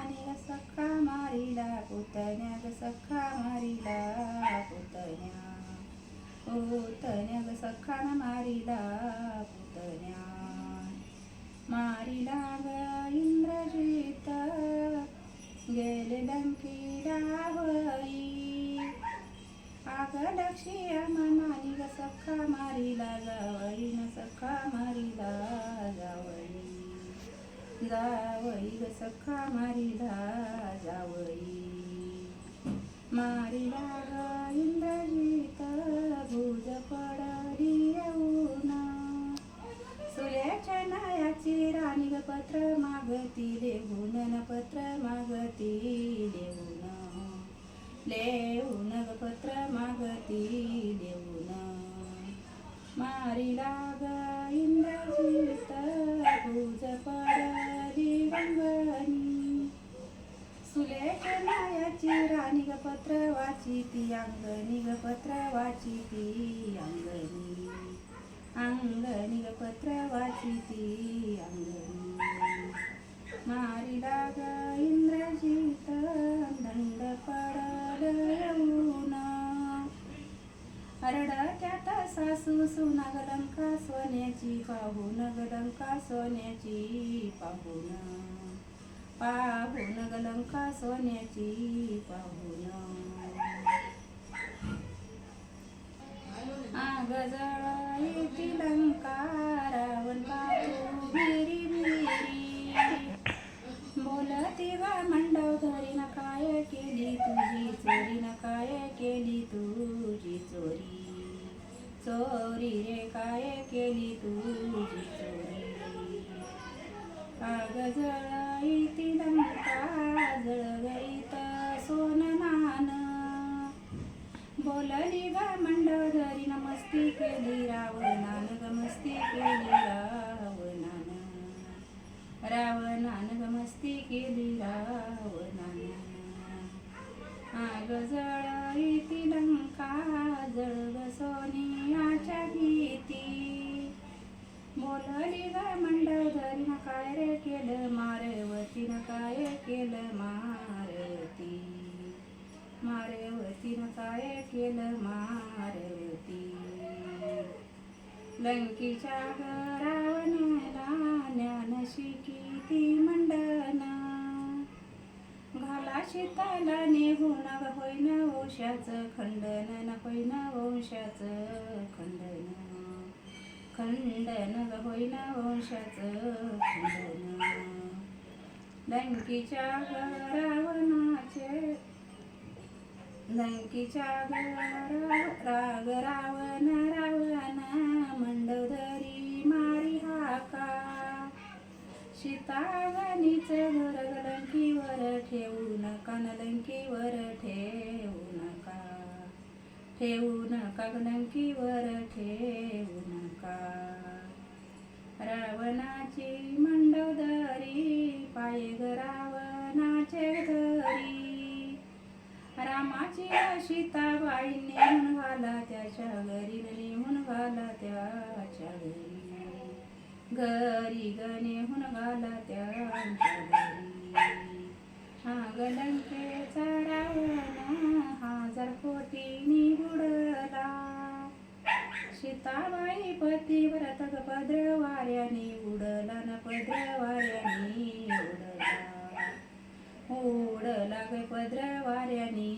पुतण्याने सखा मारिला पुतण्याग सखा मारिला पुतण्या. हो, पुतण्याग सखान मारिला पुतण्या. मारिला ग इंद्रजित गेले डंकीडा होई. आग लक्षी मनानी ग सखा मारिला गवळी न सखा मारी जावई ग सखा मारिला जावई. मारिला ग इंद्रजीत भुज पडली येऊन सुलेच्या नायाची राणी ग पत्र मागती देऊन पत्र मागती देऊन. लेऊन ग पत्र मागती देऊन. मारिला ग पत्र वाचिती अंगणी ग पत्र वाची अंगणी अंगणी ग पत्र वाची अंगणी मारिला ग इंद्रजित दंड पडल येऊन सासू सुना ग सोन्याची पाहून ग सोन्याची पाहून पाहून ग लंका सोन्याची पाहून आग जळाई लंका रावण पाहू भिरी भिरी बोलती ग मंडव धरी न काय केली तुझी चोरी न काय केली तुझी चोरी. चोरी रे काय केली तुझी चोरी. आग जळाई ती लंका जळगईत सोन मान बोलली ग मंडळ धरी केली रावणान गमस्ती केली रावणान. रावणान गमस्ती केली रावणान. आग जळाई ती लंका जळग सोनियाच्या गीती बोलली ग मंडळ काय रे केलं मारवतीनं काय केलं मारवती मारवतीनं काय केलं मारवती लंकीच्या रावणाला ज्ञान शिकी मंडना घाला शिताला निघून ग होईन वंशाचं खंडन न होईन वंशाचं खंडन खंडन होईना वंशाचं खंडन. लंकीच्या रावणाचे लंकीच्या राग रावण रावण मंडोदरी मारी हाका. सीतागणीच घर लंकीवर ठेवू नका न लंकीवर ठेव. ठेवू नका ग ठेवू नका रावणाची मंडोदरी पाय ग रावणाचे धरी. रामाची सीताबाई नेहून घाला त्याच्या घरी न नेहून घाला त्याच्या घरी. घरी ग नेहून घाला त्याच्या घरी. हा गलंकेचा सीताबाई पद्र वाऱ्याने उडला न पद्र वाऱ्याने उडला. उडला ग पद्र वाऱ्याने